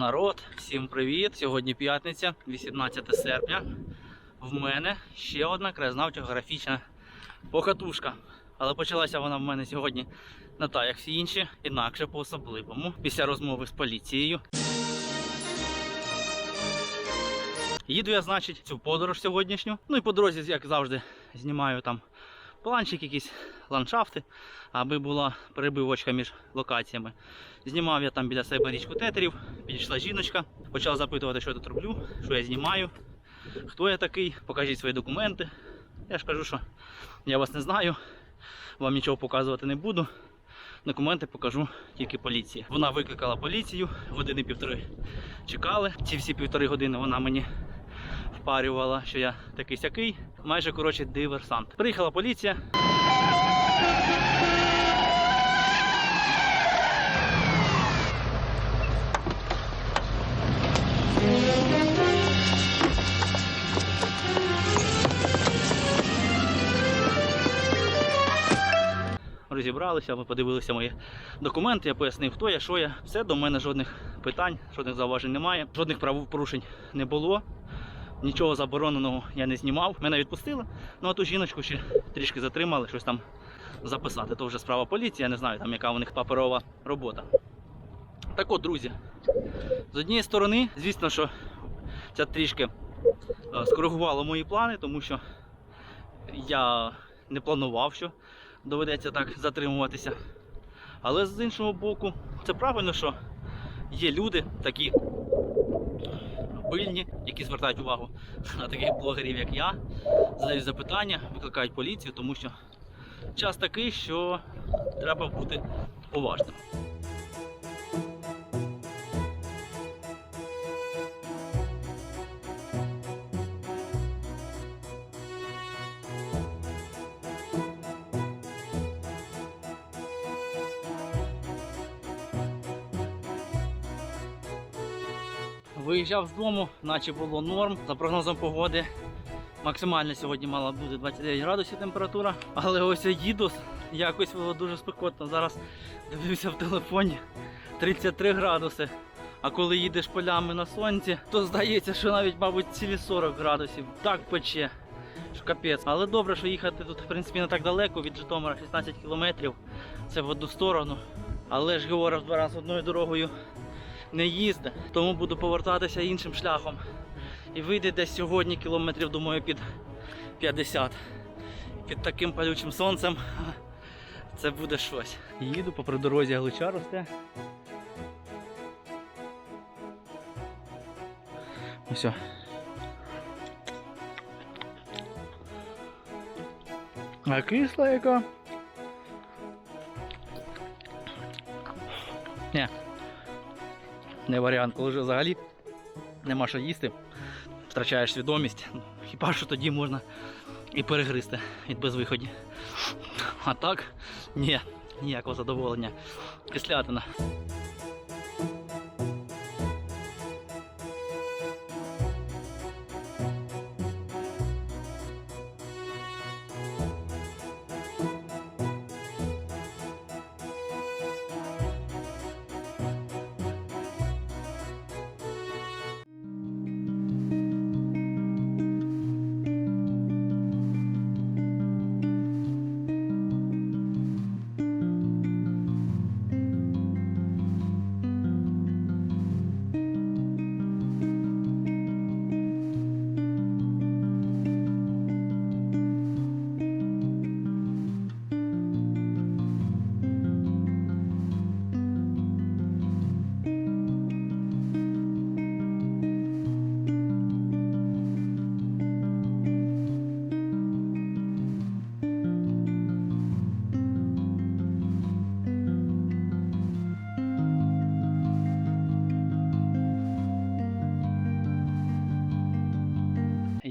Народ, всім привіт! Сьогодні п'ятниця, 18 серпня. В мене ще одна краєзнавча графічна покатушка. Але почалася вона в мене сьогодні не так, як всі інші, інакше по-особливому. Після розмови з поліцією. Їду я, значить, цю подорож сьогоднішню. Ну і по дорозі, як завжди, знімаю там планчик, якісь ландшафти, аби була перебивочка між локаціями. Знімав я там біля себе річку тетерів, підійшла жіночка, почав запитувати, що я тут роблю, що я знімаю, хто я такий, покажіть свої документи. Я ж кажу, що я вас не знаю, вам нічого показувати не буду. Документи покажу тільки поліції. Вона викликала поліцію, години півтори чекали. Ці всі півтори години вона мені впарювала, що я такий сякий. Майже коротше диверсант. Приїхала поліція. Розібралися, ми подивилися мої документи, я пояснив, хто я, що я. Все, до мене жодних питань, жодних зауважень немає, жодних правопорушень не було. Нічого забороненого я не знімав. Мене відпустили. Ну а ту жіночку ще трішки затримали, щось там записати. То вже справа поліції, я не знаю, там яка у них паперова робота. Так от, друзі, з однієї сторони, звісно, що це трішки е, скоригувало мої плани, тому що я не планував, що доведеться так затримуватися. Але з іншого боку, це правильно, що є люди такі пильні, які звертають увагу на таких блогерів, як я, задають запитання, викликають поліцію, тому що час такий, що треба бути уважним. Виїжджав з дому, наче було норм. За прогнозом погоди максимально сьогодні мала бути 29 градусів температура. Але ось я їду, якось було дуже спекотно. Зараз дивився в телефоні 33 градуси. А коли їдеш полями на сонці, то здається, що навіть, мабуть, цілі 40 градусів. Так пече, що капець. Але добре, що їхати тут, в принципі, не так далеко від Житомира 16 кілометрів. Це в одну сторону. Але ж говорив два рази одною дорогою не їздить, тому буду повертатися іншим шляхом. І вийде десь сьогодні кілометрів, думаю, під 50. Під таким палючим сонцем це буде щось. Їду по придорозі глича росте. Ось. А кисла яка? Ні, не варіант, коли вже взагалі нема що їсти, втрачаєш свідомість. Хіба що тоді можна і перегризти від безвиході. А так, ні, ніякого задоволення. Кислятина.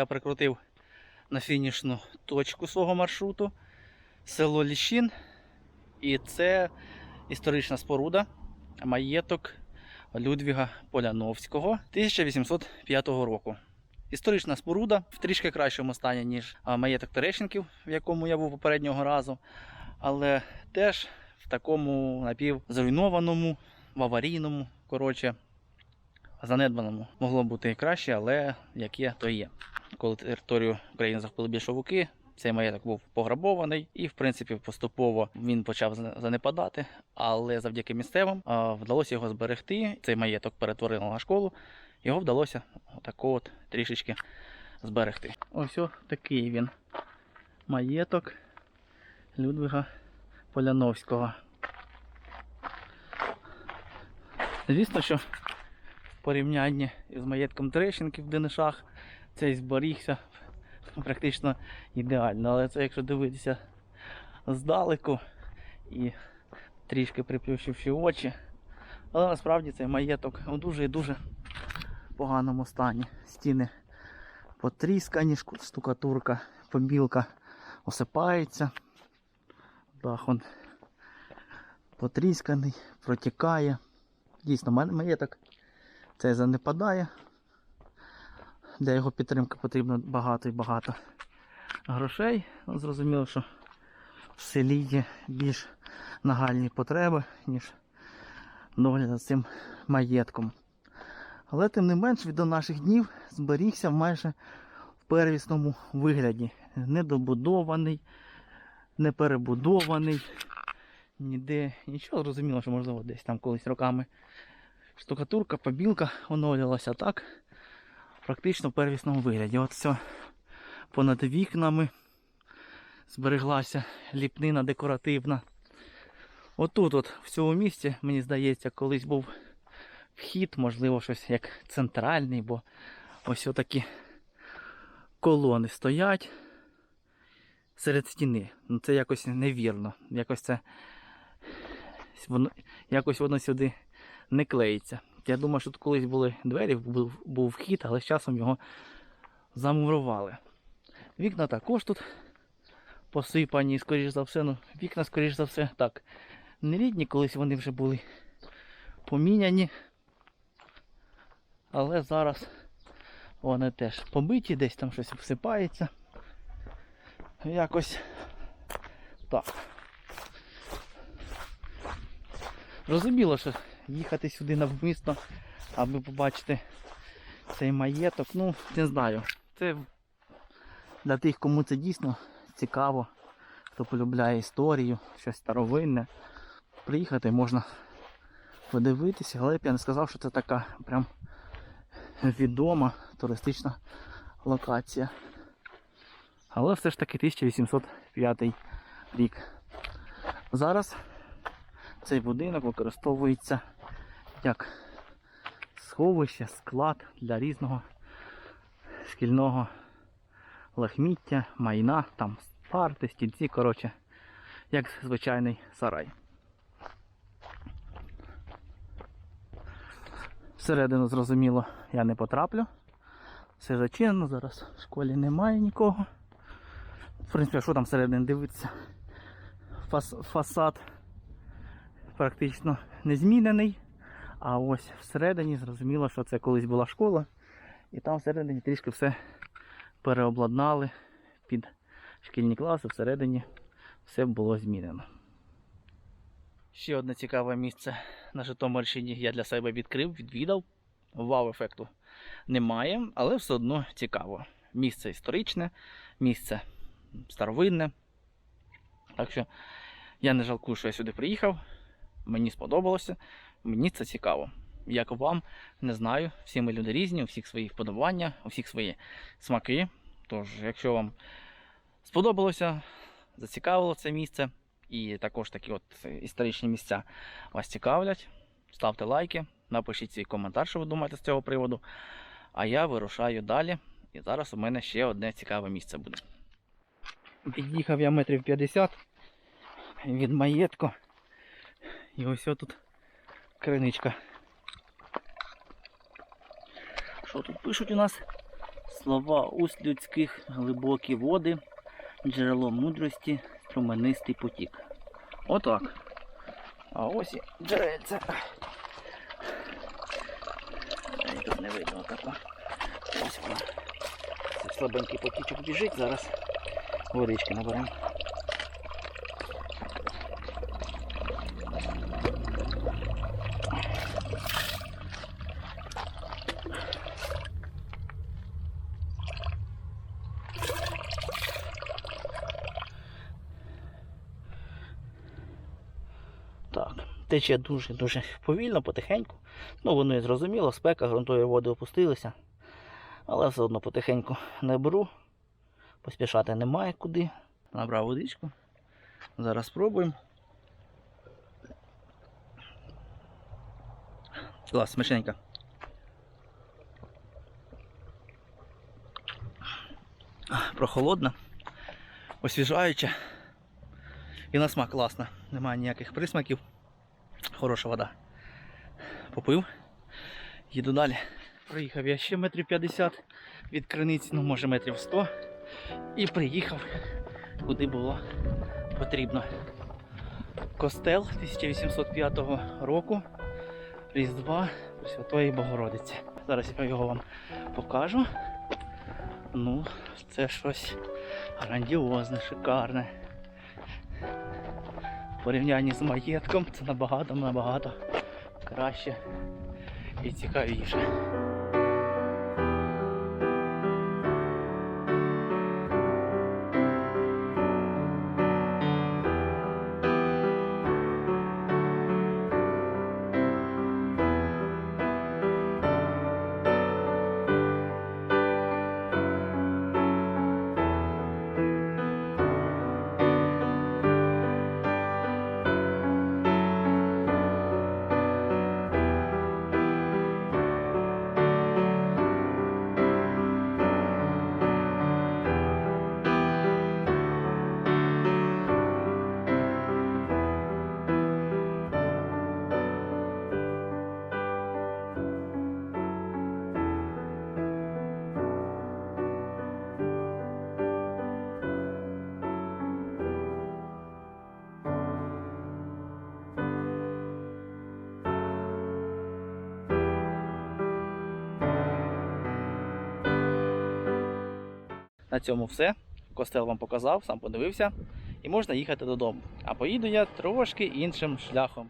Я прикрутив на фінішну точку свого маршруту село Ліщин. І це історична споруда, маєток Людвіга Поляновського 1805 року. Історична споруда в трішки кращому стані, ніж маєток Терещенків, в якому я був попереднього разу, але теж в такому напівзруйнованому, в аварійному коротше, занедбаному. Могло бути і краще, але як є, то є. Коли територію України захопили більшовики, цей маєток був пограбований, і в принципі поступово він почав занепадати. Але завдяки місцевим вдалося його зберегти. Цей маєток перетворили на школу. Його вдалося отако от трішечки зберегти. Ось такий він маєток Людвига Поляновського. Звісно, що в порівнянні з маєтком Трещенки в Денишах цей зберігся практично ідеально. Але це якщо дивитися здалеку і трішки приплющивши очі. Але насправді цей маєток у дуже і дуже поганому стані. Стіни потріскані, штукатурка, побілка осипається. Дах он потрісканий, протікає. Дійсно, маєток цей занепадає. Для його підтримки потрібно багато і багато грошей. Зрозуміло, що в селі є більш нагальні потреби, ніж догляд за цим маєтком. Але тим не менш від до наших днів зберігся майже в первісному вигляді. Недобудований, не перебудований. Ніде нічого зрозуміло, що можливо десь там колись роками штукатурка, побілка оновлювалася так. Практично в первісному вигляді. От все понад вікнами збереглася ліпнина декоративна. Отут, от, в цьому місці, мені здається, колись був вхід, можливо, щось як центральний, бо ось отакі колони стоять серед стіни. Ну це якось невірно. Якось це воно, якось воно сюди не клеїться. Я думаю, що тут колись були двері, був, був вхід, але з часом його замурували. Вікна також тут посипані, скоріш за все, ну, вікна, скоріш за все, так. Не рідні, колись вони вже були поміняні. Але зараз вони теж побиті, десь там щось всипається. Якось так. Розуміло, що їхати сюди навмисно, аби побачити цей маєток. Ну, не знаю. Це для тих, кому це дійсно цікаво, хто полюбляє історію, щось старовинне. Приїхати можна подивитися, але б я не сказав, що це така прям відома туристична локація. Але все ж таки 1805 рік. Зараз цей будинок використовується як сховище, склад для різного шкільного лахміття, майна, там парти, стільці, коротше, як звичайний сарай. Всередину, зрозуміло, я не потраплю. Все зачинено, зараз в школі немає нікого. В принципі, що там всередині дивитися? Фас, фасад практично не змінений. А ось всередині зрозуміло, що це колись була школа. І там всередині трішки все переобладнали під шкільні класи, всередині все було змінено. Ще одне цікаве місце на Житомирщині я для себе відкрив, відвідав. Вау-ефекту немає, але все одно цікаво. Місце історичне, місце старовинне. Так що я не жалкую, що я сюди приїхав. Мені сподобалося, мені це цікаво. Як вам, не знаю. Всі ми люди різні, у всіх свої вподобання, у всіх свої смаки. Тож, якщо вам сподобалося, зацікавило це місце, і також такі от історичні місця вас цікавлять, ставте лайки, напишіть свій коментар, що ви думаєте з цього приводу. А я вирушаю далі. І зараз у мене ще одне цікаве місце буде. Під'їхав я метрів 50 від маєтку. І ось тут криничка. Що тут пишуть у нас? Слова уст людських, глибокі води, джерело мудрості, струменистий потік. Отак. А ось і джерельце. Тут не видно така. Ось. Це слабенький потічок біжить, зараз водички наберемо. Тече дуже-дуже повільно, потихеньку. Ну, воно і зрозуміло, спека, ґрунтові води опустилися. Але все одно потихеньку не беру. Поспішати немає куди. Набрав водичку. Зараз спробуємо. Клас, смачненька. Прохолодна, освіжаюча. І на смак класна. Немає ніяких присмаків. Хороша вода. Попив. Їду далі. Проїхав я ще метрів 50 від криниці, ну може метрів 100. І приїхав, куди було потрібно. Костел 1805 року. Різдва Святої Богородиці. Зараз я його вам покажу. Ну, це щось грандіозне, шикарне. В порівнянні з маєтком це набагато, набагато краще і цікавіше. На цьому все. Костел вам показав, сам подивився. І можна їхати додому. А поїду я трошки іншим шляхом.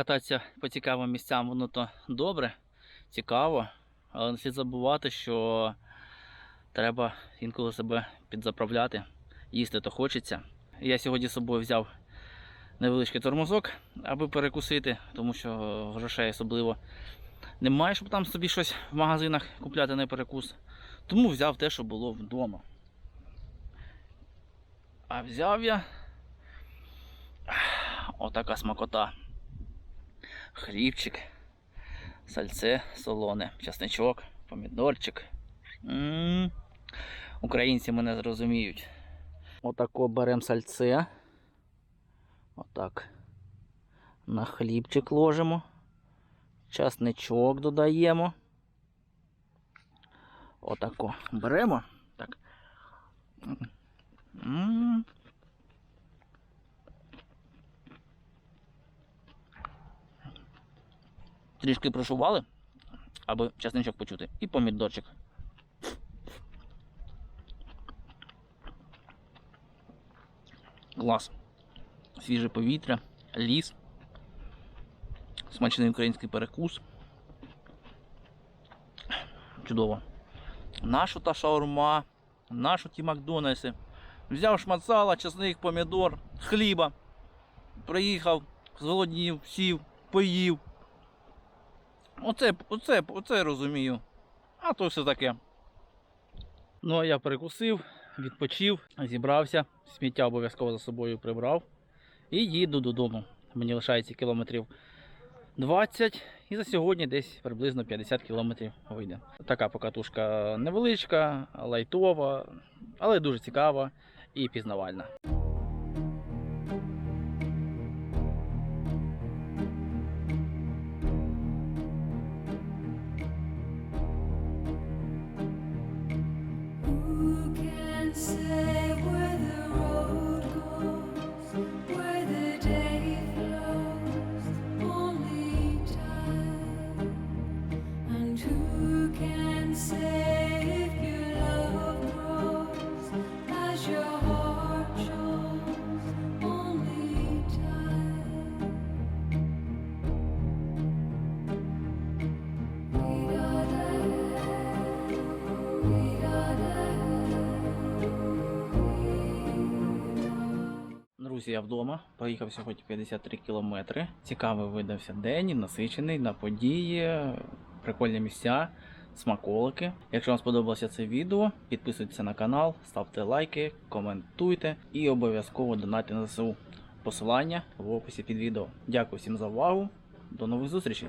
Кататися по цікавим місцям, воно то добре, цікаво, але не слід забувати, що треба інколи себе підзаправляти, їсти то хочеться. Я сьогодні з собою взяв невеличкий тормозок, аби перекусити, тому що грошей особливо немає, щоб там собі щось в магазинах купляти на перекус. Тому взяв те, що було вдома. А взяв я отака смакота. Хлібчик, сальце солоне, часничок, помідорчик. М-м-м. Українці мене зрозуміють. Отако беремо сальце. Отак. На хлібчик ложимо. Часничок додаємо. Отако. Беремо. Так. М. Трішки прошували, аби часничок почути. І помідорчик. Клас. Свіже повітря, ліс, смачний український перекус. Чудово. Нашу та шаурма, нашу ті Макдональдси. Взяв шмат сала, чесник, помідор, хліба. Приїхав, зголоднів, сів, поїв. Оце, оце, оце розумію. А то все таке. Ну, а я перекусив, відпочив, зібрався, сміття обов'язково за собою прибрав. І їду додому. Мені лишається кілометрів 20 і за сьогодні десь приблизно 50 кілометрів вийде. Така покатушка невеличка, лайтова, але дуже цікава і пізнавальна. Друзі, я вдома. Проїхав сьогодні 53 кілометри. Цікавий видався день, насичений на події, прикольні місця, смаколики. Якщо вам сподобалося це відео, підписуйтесь на канал, ставте лайки, коментуйте і обов'язково донайте на ЗСУ. Посилання в описі під відео. Дякую всім за увагу. До нових зустрічей!